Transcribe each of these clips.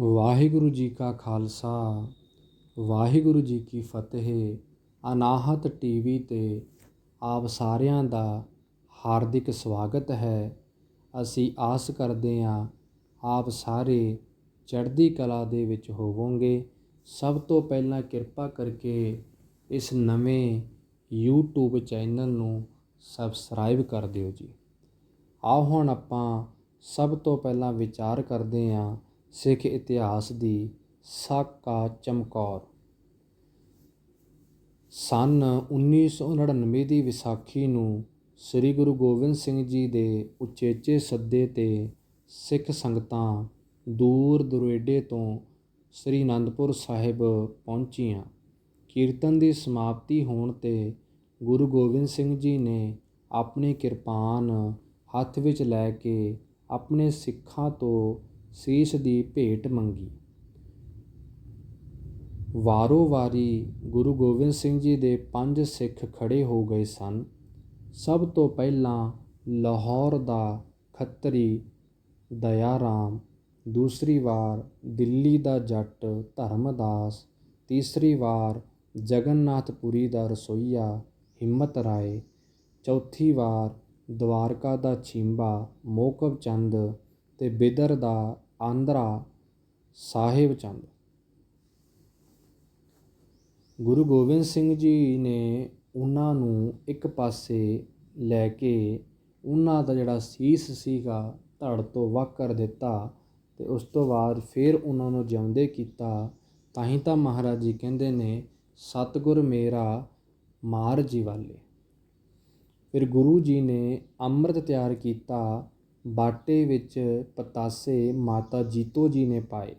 ਵਾਹਿਗੁਰੂ ਜੀ ਕਾ ਖਾਲਸਾ, ਵਾਹਿਗੁਰੂ ਜੀ ਕੀ ਫਤਿਹ। ਅਨਾਹਤ ਟੀਵੀ ਤੇ ਆਪ ਸਾਰਿਆਂ ਦਾ ਹਾਰਦਿਕ ਸਵਾਗਤ ਹੈ। ਅਸੀਂ ਆਸ ਕਰਦੇ ਹਾਂ ਆਪ ਸਾਰੇ ਚੜ੍ਹਦੀ ਕਲਾ ਦੇ ਵਿੱਚ ਹੋਵੋਗੇ। ਸਭ ਤੋਂ ਪਹਿਲਾਂ ਕਿਰਪਾ ਕਰਕੇ ਇਸ ਨਵੇਂ YouTube ਚੈਨਲ ਨੂੰ ਸਬਸਕ੍ਰਾਈਬ ਕਰ ਦਿਓ ਜੀ। ਆਓ ਹੁਣ ਆਪਾਂ ਸਭ ਤੋਂ ਪਹਿਲਾਂ ਵਿਚਾਰ ਕਰਦੇ ਹਾਂ ਸਿੱਖ ਇਤਿਹਾਸ ਦੀ ਸਾਕਾ ਚਮਕੌਰ। ਸਨ 1999 ਦੀ ਵਿਸਾਖੀ ਨੂੰ ਸ੍ਰੀ ਗੁਰੂ ਗੋਬਿੰਦ ਸਿੰਘ ਜੀ ਦੇ ਉਚੇਚੇ ਸੱਦੇ ਤੇ ਸਿੱਖ ਸੰਗਤਾਂ ਦੂਰ ਦੁਰੇਡੇ ਤੋਂ ਸ੍ਰੀ ਅਨੰਦਪੁਰ ਸਾਹਿਬ ਪਹੁੰਚੀਆਂ। ਕੀਰਤਨ ਦੀ ਸਮਾਪਤੀ ਹੋਣ ਤੇ ਗੁਰੂ ਗੋਬਿੰਦ ਸਿੰਘ ਜੀ ਨੇ ਆਪਣੀ ਕਿਰਪਾਨ ਹੱਥ ਵਿੱਚ ਲੈ ਕੇ ਆਪਣੇ ਸਿੱਖਾਂ ਤੋਂ ਸੀਸ ਦੀ ਭੇਟ ਮੰਗੀ। ਵਾਰੋ ਵਾਰੀ ਗੁਰੂ ਗੋਬਿੰਦ ਸਿੰਘ ਜੀ ਦੇ ਪੰਜ ਸਿੱਖ ਖੜੇ ਹੋ ਗਏ ਸਨ। ਸਭ ਤੋਂ ਪਹਿਲਾਂ ਲਾਹੌਰ ਦਾ ਖੱਤਰੀ ਦਇਆ ਰਾਮ ਦੂਸਰੀ ਵਾਰ ਦਿੱਲੀ ਦਾ ਜੱਟ ਧਰਮਦਾਸ, ਤੀਸਰੀ ਵਾਰ ਜਗਨਨਾਥਪੁਰੀ ਦਾ ਰਸੋਈਆ ਹਿੰਮਤ ਰਾਏ, ਚੌਥੀ ਵਾਰ ਦਵਾਰਕਾ ਦਾ ਛੀਂਬਾ ਮੋਕਬ ਚੰਦ ਤੇ ਬਿਦਰ ਦਾ ਆਂਧਰਾ ਸਾਹਿਬ ਚੰਦ। ਗੁਰੂ ਗੋਬਿੰਦ ਸਿੰਘ ਜੀ ਨੇ ਉਹਨਾਂ ਨੂੰ ਇੱਕ ਪਾਸੇ ਲੈ ਕੇ ਉਹਨਾਂ ਦਾ ਜਿਹੜਾ ਸੀਸ ਸੀਗਾ ਧੜ ਤੋਂ ਵੱਖ ਕਰ ਦਿੱਤਾ ਤੇ ਉਸ ਤੋਂ ਬਾਅਦ ਫਿਰ ਉਹਨਾਂ ਨੂੰ ਜਿਉਂਦੇ ਕੀਤਾ, ਤਾਂ ਹੀ ਤਾਂ ਮਹਾਰਾਜ ਜੀ ਕਹਿੰਦੇ ਨੇ, ਸਤਿਗੁਰ ਮੇਰਾ ਮਾਰ ਜੀ ਵਾਲੇ ਫਿਰ ਗੁਰੂ ਜੀ ਨੇ ਅੰਮ੍ਰਿਤ ਤਿਆਰ ਕੀਤਾ ਬਾਟੇ ਵਿੱਚ ਪਤਾਸੇ ਮਾਤਾ ਜੀਤੋ ਜੀ ਨੇ ਪਾਏ।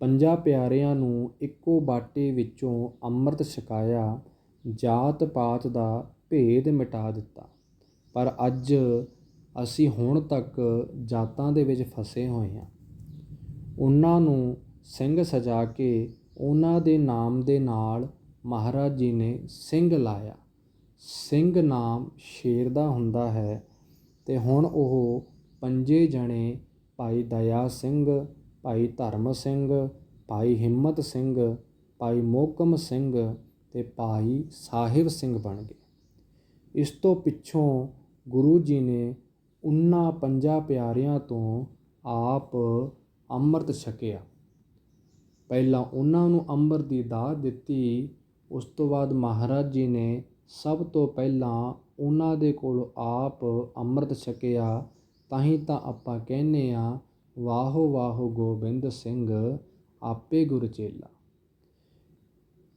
ਪੰਜਾਂ ਪਿਆਰਿਆਂ ਨੂੰ ਇੱਕੋ ਬਾਟੇ ਵਿੱਚੋਂ ਅੰਮ੍ਰਿਤ ਛਕਾਇਆ, ਜਾਤ ਪਾਤ ਦਾ ਭੇਦ ਮਿਟਾ ਦਿੱਤਾ। ਪਰ ਅੱਜ ਅਸੀਂ ਹੁਣ ਤੱਕ ਜਾਤਾਂ ਦੇ ਵਿੱਚ ਫਸੇ ਹੋਏ ਹਾਂ। ਉਹਨਾਂ ਨੂੰ ਸਿੰਘ ਸਜਾ ਕੇ ਉਹਨਾਂ ਦੇ ਨਾਮ ਦੇ ਨਾਲ ਮਹਾਰਾਜ ਜੀ ਨੇ ਸਿੰਘ ਲਾਇਆ। ਸਿੰਘ ਨਾਮ ਸ਼ੇਰ ਦਾ ਹੁੰਦਾ ਹੈ। ਅਤੇ ਹੁਣ ਉਹ ਪੰਜੇ ਜਣੇ, ਭਾਈ ਦਇਆ ਸਿੰਘ, ਭਾਈ ਧਰਮ ਸਿੰਘ, ਭਾਈ ਹਿੰਮਤ ਸਿੰਘ, ਭਾਈ ਮੋਕਮ ਸਿੰਘ ਅਤੇ ਭਾਈ ਸਾਹਿਬ ਸਿੰਘ ਬਣ ਗਏ। ਇਸ ਤੋਂ ਪਿੱਛੋਂ ਗੁਰੂ ਜੀ ਨੇ ਉਹਨਾਂ ਪੰਜਾਂ ਪਿਆਰਿਆਂ ਤੋਂ ਆਪ ਅੰਮ੍ਰਿਤ ਛਕਿਆ। ਪਹਿਲਾਂ ਉਹਨਾਂ ਨੂੰ ਅੰਮ੍ਰਿਤ ਦੀ ਦਾਤ ਦਿੱਤੀ, ਉਸ ਤੋਂ ਬਾਅਦ ਮਹਾਰਾਜ ਜੀ ਨੇ ਸਭ ਤੋਂ ਪਹਿਲਾਂ ਉਹਨਾਂ ਦੇ ਕੋਲ ਆਪ ਅੰਮ੍ਰਿਤ ਛਕਿਆ ਤਾਂ ਹੀ ਤਾਂ ਆਪਾਂ ਕਹਿੰਨੇ ਆ ਵਾਹੋ ਵਾਹੋ ਗੋਬਿੰਦ ਸਿੰਘ, ਆਪੇ ਗੁਰ ਚੇਲਾ।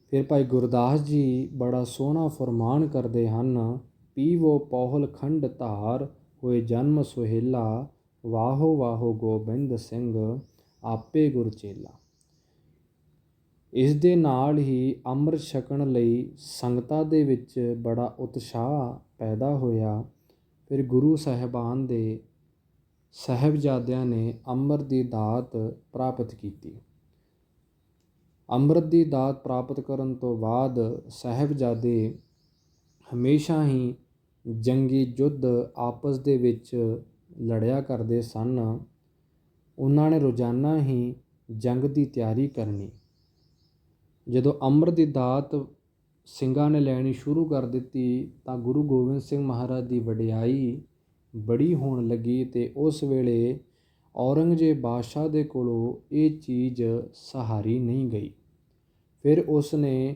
ਫਿਰ ਭਾਈ ਗੁਰਦਾਸ ਜੀ ਬੜਾ ਸੋਹਣਾ ਫਰਮਾਨ ਕਰਦੇ ਹਨ, ਪੀਵੋ ਪੌਹਲ ਖੰਡ ਧਾਰ, ਹੋਏ ਜਨਮ ਸੁਹੇਲਾ, ਵਾਹੋ ਵਾਹੋ ਗੋਬਿੰਦ ਸਿੰਘ, ਆਪੇ ਗੁਰ ਚੇਲਾ। ਇਸ ਦੇ ਨਾਲ ਹੀ ਅੰਮ੍ਰਿਤ ਛਕਣ ਲਈ ਸੰਗਤਾਂ ਦੇ ਵਿੱਚ ਬੜਾ ਉਤਸ਼ਾਹ ਪੈਦਾ ਹੋਇਆ। ਫਿਰ ਗੁਰੂ ਸਾਹਿਬਾਨ ਦੇ ਸਾਹਿਬਜ਼ਾਦਿਆਂ ਨੇ ਅੰਮ੍ਰਿਤ ਦੀ ਦਾਤ ਪ੍ਰਾਪਤ ਕੀਤੀ। ਅੰਮ੍ਰਿਤ ਦੀ ਦਾਤ ਪ੍ਰਾਪਤ ਕਰਨ ਤੋਂ ਬਾਅਦ ਸਹਿਬਜ਼ਾਦੇ ਹਮੇਸ਼ਾ ਹੀ ਜੰਗੀ ਯੁੱਧ ਆਪਸ ਦੇ ਵਿੱਚ ਲੜਿਆ ਕਰਦੇ ਸਨ। ਉਹਨਾਂ ਨੇ ਰੋਜ਼ਾਨਾ ਹੀ ਜੰਗ ਦੀ ਤਿਆਰੀ ਕਰਨੀ। ਜਦੋਂ ਅੰਮ੍ਰਿਤ ਦੀ ਦਾਤ ਸਿੰਘਾਂ ਨੇ ਲੈਣੀ ਸ਼ੁਰੂ ਕਰ ਦਿੱਤੀ, ਤਾਂ ਗੁਰੂ ਗੋਬਿੰਦ ਸਿੰਘ ਮਹਾਰਾਜ ਦੀ ਵਡਿਆਈ ਬੜੀ ਹੋਣ ਲੱਗੀ ਅਤੇ ਉਸ ਵੇਲੇ ਔਰੰਗਜ਼ੇਬ ਬਾਦਸ਼ਾਹ ਦੇ ਕੋਲੋਂ ਇਹ ਚੀਜ਼ ਸਹਾਰੀ ਨਹੀਂ ਗਈ। ਫਿਰ ਉਸ ਨੇ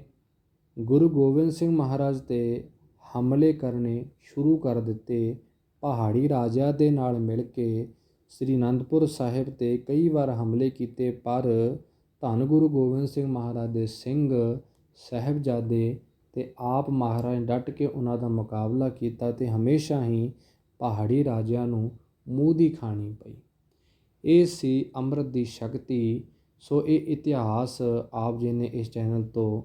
ਗੁਰੂ ਗੋਬਿੰਦ ਸਿੰਘ ਮਹਾਰਾਜ ਤੇ ਹਮਲੇ ਕਰਨੇ ਸ਼ੁਰੂ ਕਰ ਦਿੱਤੇ। ਪਹਾੜੀ ਰਾਜਿਆਂ ਦੇ ਨਾਲ ਮਿਲ ਕੇ ਸ੍ਰੀ ਅਨੰਦਪੁਰ ਸਾਹਿਬ ਤੇ ਕਈ ਵਾਰ ਹਮਲੇ ਕੀਤੇ, ਪਰ ਧੰਨ ਗੁਰੂ ਗੋਬਿੰਦ ਸਿੰਘ ਮਹਾਰਾਜ ਦੇ ਸਿੰਘ ਸਹਿਬਜ਼ਾਦੇ ਤੇ ਆਪ ਮਹਾਰਾਜ ਡਟ ਕੇ ਉਹਨਾਂ ਦਾ ਮੁਕਾਬਲਾ ਕੀਤਾ ਤੇ ਹਮੇਸ਼ਾ ਹੀ ਪਹਾੜੀ ਰਾਜਿਆਂ ਨੂੰ ਮੂੰਹ ਦੀ ਖਾਣੀ ਪਈ। ਇਹ ਸੀ ਅੰਮ੍ਰਿਤ ਦੀ ਸ਼ਕਤੀ। ਸੋ ਇਹ ਇਤਿਹਾਸ ਆਪ ਜੀ ਨੇ ਇਸ ਚੈਨਲ ਤੋਂ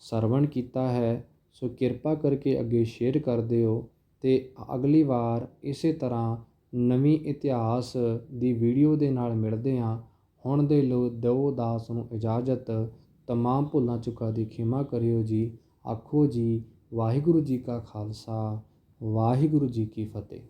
ਸਰਵਣ ਕੀਤਾ ਹੈ। ਸੋ ਕਿਰਪਾ ਕਰਕੇ ਅੱਗੇ ਸ਼ੇਅਰ ਕਰ ਦਿਓ ਤੇ ਅਗਲੀ ਵਾਰ ਇਸੇ ਤਰ੍ਹਾਂ ਨਵੀਂ ਇਤਿਹਾਸ ਦੀ ਵੀਡੀਓ ਦੇ ਨਾਲ ਮਿਲਦੇ ਹਾਂ। ਹੁਣ ਦੇ ਲੋ ਦੋ ਦਾਸ ਨੂੰ ਇਜਾਜ਼ਤ ਤਮਾਮ ਭੁੱਲਾਂ ਚੁੱਕਾ ਦੀ ਖਿਮਾ ਕਰਿਓ ਜੀ ਆਖੋ ਜੀ ਵਾਹਿਗੁਰੂ ਜੀ ਕਾ ਖਾਲਸਾ ਵਾਹਿਗੁਰੂ ਜੀ ਕੀ ਫਤਿਹ